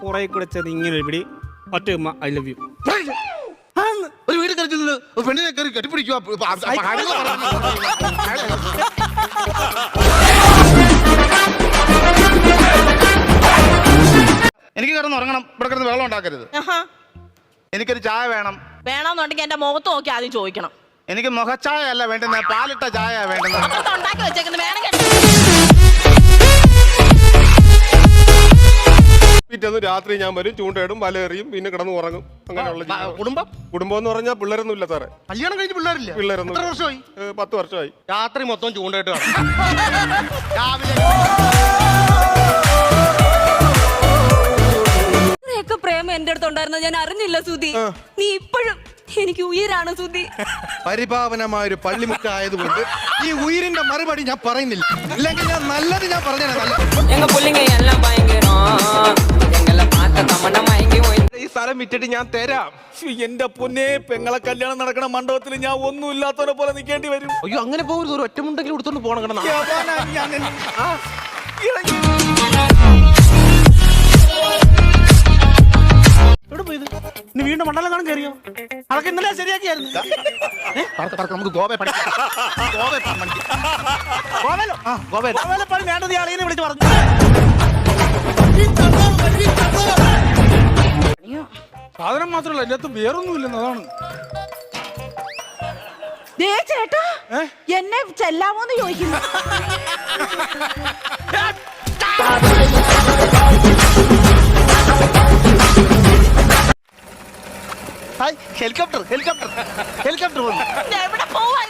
പുറകെ ഇങ്ങനെ ഒറ്റ ഐ ലവ് യു ഒരു വീട് പെണ്ണിനെ കയറി കെട്ടിപ്പിടിക്കുക എനിക്ക് കിടന്ന് ഉറങ്ങണം. ഇവിടെ കിടന്ന് വെള്ളം ഉണ്ടാക്കരുത്. ആഹാ. എനിക്കൊരു ചായ വേണം. വേണമെന്നുണ്ടെങ്കിൽ എന്റെ മുഖത്ത് നോക്കി ആദ്യം ചോദിക്കണം. എനിക്ക് മുഖച്ചായ അല്ല വേണ്ടുന്നത്. പാലിട്ട ചായ വേണ്ടുന്നത്. അപ്പൊ ഉണ്ടാക്കി വെച്ചേക്കുന്നത് വേണമെങ്കിൽ പിറ്റേന്ന് രാത്രി ഞാൻ വരും ചൂണ്ടയിടും വലയെറിയും പിന്നെ കിടന്ന് ഉറങ്ങും. അങ്ങനെയുള്ള ആ, ജീവിതം. കുടുംബം? കുടുംബം എന്ന് പറഞ്ഞാൽ പിള്ളേരൊന്നും ഇല്ല സാറേ. കല്യാണം കഴിഞ്ഞ് പിള്ളേരില്ല? പിള്ളേരൊന്നും വർഷമായി? ഏ, പത്ത് വർഷമായി. രാത്രി മൊത്തം ചൂണ്ടയിട്ട് രാവിലെ ഇത്രയൊക്കെ പ്രേമം എന്റെ അടുത്ത് ഉണ്ടായിരുന്നത് ഞാൻ അറിഞ്ഞില്ല സുധി. നീ ഇപ്പോഴും എനിക്ക് ഉയരാണ് സുധി. പരിപാവനമായ ഒരു പള്ളിമുക്ക ആയതുകൊണ്ട് ഈ ഉയിരിന്റെ മറുപടി ഞാൻ പറയുന്നില്ല. അല്ലെങ്കിൽ ഞാൻ നല്ലത് ഞാൻ പറഞ്ഞാൽ ഞങ്ങൾ പുള്ളിങ്ങ എല്ലാം ഭയങ്കരം. ഈ സ്ഥലം വിറ്റിട്ട് ഞാൻ തരാം. എന്റെ പൊന്നെ പെങ്ങളെ കല്യാണം നടക്കണ മണ്ഡപത്തിൽ ഞാൻ ഒന്നും ഇല്ലാത്തവരെ പോലെ നിൽക്കേണ്ടി വരും. അയ്യോ അങ്ങനെ പോകരുത്. ഒരു ഒറ്റമുണ്ടെങ്കിലും എടുത്തോണ്ട് പോകണം. എവിടെ പോയത് നീ വീണ്ടും മണ്ഡലം കാണാൻ കയറിയോ? അതൊക്കെ ഇന്നലെ ശരിയാക്കിയായിരുന്നു. നമുക്ക് ഗോവയെ പഠിക്കാം. ഗോവയെ ഗോവയിലോ? ആ ഗോവയിൽ. ഗോവയിലെ പണി വേണ്ടത് ഈ അളിയനെ വിളിച്ച് പറഞ്ഞു. സാധനം മാത്രമല്ല എന്റെ അകത്ത് വേറൊന്നും ഇല്ലെന്ന് അതാണ്. ദേ ചേട്ടാ എന്നെ ചെല്ലാമോന്ന് ചോദിക്കുന്നു. ഹെലികോപ്റ്റർ ഹെലികോപ്റ്റർ ഹെലികോപ്റ്റർ എവിടെ പോവാ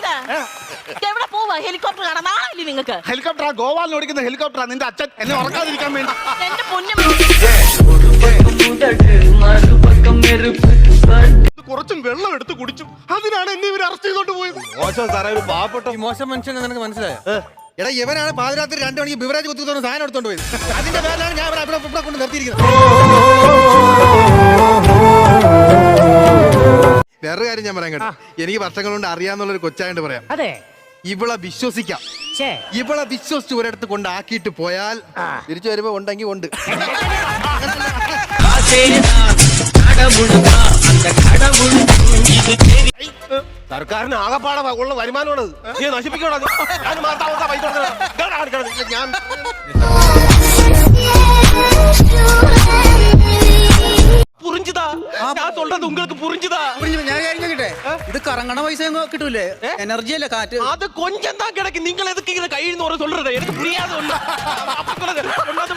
പോവാ ഹെലികോപ്റ്റർ കാണാൻ നാളെ നിങ്ങക്ക് ഹെലികോപ്റ്റർ ഗോവാലിന് ഓടിക്കുന്ന ഹെലികോപ്റ്ററാ? നിന്റെ അച്ഛൻ എന്നെ ഉറക്കാതിരിക്കാൻ വേണ്ടി. എന്റെ പൊന്നു കുറച്ചും വെള്ളം എടുത്ത് കുടിച്ചു. അതിനാണ് എന്നെ ഇവർ അറസ്റ്റ് ചെയ്തോണ്ട് പോയത്. മോശം സാറേ ഒരു പാവപ്പെട്ട ഈ മോശം മനുഷ്യനെ നിനക്ക് മനസ്സിലായോ? എടാ ഇവനാണ് പാതിരാത്രി രണ്ടു മണിക്ക് ബിവറേജ് കുത്തി തോന്നുന്ന സാധനം എടുത്തോണ്ട് പോയത്. അതിന്റെ പേരിലാണ് ഞാൻ ഇവിടെ ഇവിടെ ഇവിടെ കൊണ്ട് നിർത്തിയിരിക്കുന്നത്. വേറൊരു കാര്യം ഞാൻ പറയാം കേട്ടോ. എനിക്ക് വർഷങ്ങൾ കൊണ്ട് അറിയാന്നുള്ളൊരു കൊച്ചായിട്ട് പറയാം. അതെ. ഇവളെ വിശ്വസിക്കാം. ഛേ. ഇവളെ വിശ്വസിച്ച് ഒരിടത്ത് കൊണ്ട് ആക്കിയിട്ട് പോയാൽ തിരിച്ചു വരുമ്പോ ഉണ്ടെങ്കിൽ ഉണ്ട്. സർക്കാരിന് ആകപ്പാടെ ഉള്ള വരുമാനമാണ് നീ നശിപ്പിക്കണോ ഞാൻ മാർത്താമത്തെ പൈസ കൊടുത്തത്. ഇതാണ് കാണിക്കണത്. ഇല്ല, ഞാൻ ഇത് കറങ്ങണ പൈസ ഒന്നും കിട്ടൂലേ എനർജി അല്ലേ കാറ്റ് அது கொஞ்சம் தான் கிடைக்கு நீங்கள் எதுக்கு இதை கையில் ஒரு சொல்றது எனக்கு புரியாத ஒண்ணு அப்ப சொல்லுங்க ஒண்ணாவது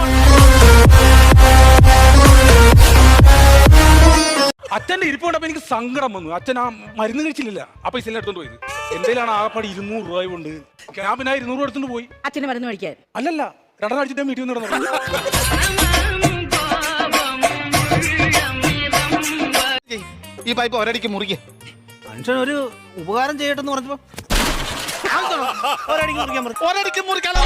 അച്ഛന്റെ ഇരിപ്പ് കണ്ടപ്പോ എനിക്ക് സങ്കടം വന്നു അച്ഛൻ ആ മരുന്ന് കഴിച്ചില്ല ആ പൈസ എല്ലാം എടുത്തോണ്ട് പോയത് എന്തെങ്കിലും ആകപ്പാട് ഇരുന്നൂറ് രൂപ കൊണ്ട് ഞാൻ പിന്നെ ആ ഇരുന്നൂറ് രൂപ എടുത്തോണ്ട് പോയി അച്ഛനെ മരുന്ന് മേടിക്കാൻ അല്ലല്ല രണ്ടാഴ്ചത്തെ വീട്ടിൽ നിന്ന് നടന്നു ഈ പൈപ്പ് ഒരടിക്ക് മുറിക്ക് മനുഷ്യൻ ഒരു ഉപകാരം ചെയ്യട്ടെ എന്ന് പറഞ്ഞപ്പോ ഒരടിക്ക് മുറിക്കാൻ പറഞ്ഞു. ഒരടിക്ക് മുറിക്കാലോ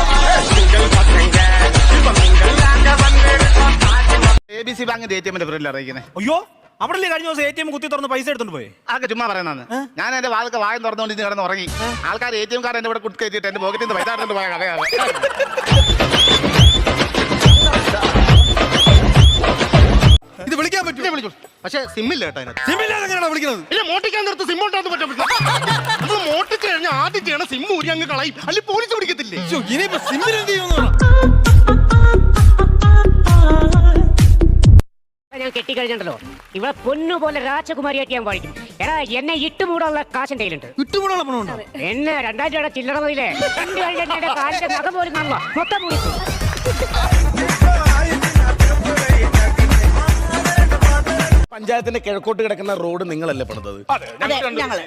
എ ബി സി ബാങ്കിന്റെ എ ടി എമ്മിന്റെ ഫ്രണ്ടിൽ അറിയിക്കുന്നത് അയ്യോ അവിടെ കഴിഞ്ഞ ദിവസം എ ടി എം കുത്തി തുറന്ന് പൈസ എടുത്തോണ്ട് പോയി? ആകെ ചുമ്മാ പറയുന്നതാണ്. ഞാൻ എന്റെ വാതൊക്കെ വായം തുറന്നുകൊണ്ട് കിടന്ന് ഉറങ്ങി. ആൾക്കാർ എ ടി എം കാർഡ് എന്റെ ഇവിടെ കുട്ടി കയറ്റിട്ട് എന്റെ പോക്കറ്റിൽ നിന്ന് പൈസ എടുത്തോണ്ട് പോയ. കഥയാണ് സിമ്മില്ല കേട്ടോ അതിനകത്ത്. സിമ്മില്ലാതെ എങ്ങനെയാണോ വിളിക്കുന്നത്? ഇല്ല മോട്ടിക്കാൻ നേരത്ത് സിം ഉണ്ടാന്ന് പറ്റാൻ നമ്മൾ മോട്ടിച്ച് കഴിഞ്ഞാൽ ആദ്യം ചെയ്യണം സിം ഊരി അങ്ങ് കളയും. അല്ലെങ്കിൽ പോലീസ് പിടിക്കത്തില്ലേ? ശ്ശോ, ഇനിയിപ്പോ സിമ്മിൽ എന്ത് ചെയ്യുമെന്ന് ഞാൻ കെട്ടിക്കഴിഞ്ഞിട്ടല്ലോ ഇവിടെ പൊന്നു പോലെ രാജകുമാരിയായിട്ട് ഞാൻ വാഴിക്കും. എടാ എന്നെ ഇട്ടുമൂടാനുള്ള കാശിന്റെ കയ്യിലുണ്ട്. വിട്ടുകൂടാനുള്ള പണമുണ്ടോ? എന്നെ രണ്ടായിരം രൂപയുടെ ചില്ലറ മതിയില്ലേ? രണ്ട് കഴിഞ്ഞ എന്റെ കാലിന്റെ നഖം പോലും കാണില്ല മൊത്തം പോയി പഞ്ചായത്തിന്റെ കിഴക്കോട്ട് കിടക്കുന്ന റോഡ് നിങ്ങളല്ലേ പണിതത്? അതെ ഞങ്ങൾ,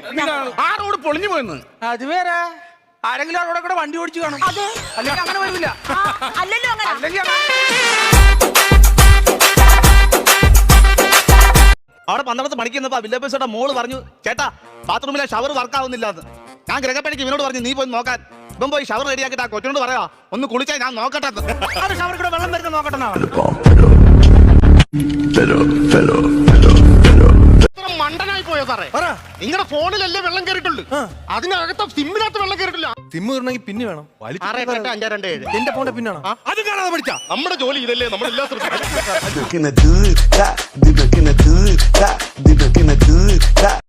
ആ റോഡ് പൊളിഞ്ഞു പോയെന്ന്? അത് വേറെ ആരെങ്കിലും അവിടെ കൂടെ വണ്ടി ഓടിച്ചു കാണും. അല്ലെങ്കിൽ അങ്ങനെ വരില്ല ആ, അല്ലല്ലോ അങ്ങനെ. അല്ലെങ്കിൽ അവിടെ പന്ത്രണ്ട് മണിക്ക് നിന്നപ്പോ വില്ലേജ് മോൾ പറഞ്ഞു ചേട്ടാ ബാത്റൂമിലെ ഷവർ വർക്ക് ആവുന്നില്ല എന്ന്. ഞാൻ ഗ്രഹപ്പണിക്ക് ഇവനോട് പറഞ്ഞു നീ പോയി നോക്കാൻ. ഇപ്പം പോയി ഷവർ റെഡിയാക്കിട്ട് ആ കൊച്ചിനോട് പറയാ ഒന്ന് കുളിച്ചാൽ ഞാൻ നോക്കട്ടെ എന്ന്. അത് ഷവർ കൂടെ വെള്ളം വരുന്ന നോക്കട്ടെ ഇത്ര മണ്ടനായി പോയോ സാറേ നിങ്ങളുടെ ഫോണിലല്ലേ വെള്ളം കയറിയിട്ടുള്ളൂ അതിനകത്ത് സിമ്മിനകത്ത് വെള്ളം കയറിയിട്ടില്ല സിമ്മ് ഇടണമെങ്കിൽ പിന്നെ വേണം. ആറ് എട്ട് അഞ്ച് രണ്ട് ഏഴ്. എന്റെ ഫോണിന്റെ പിന്നാണോ? അത് കാണാതെ പഠിച്ചാ. നമ്മുടെ ജോലി ഇതല്ലേ നമ്മളെല്ലാം എല്ലാ hood,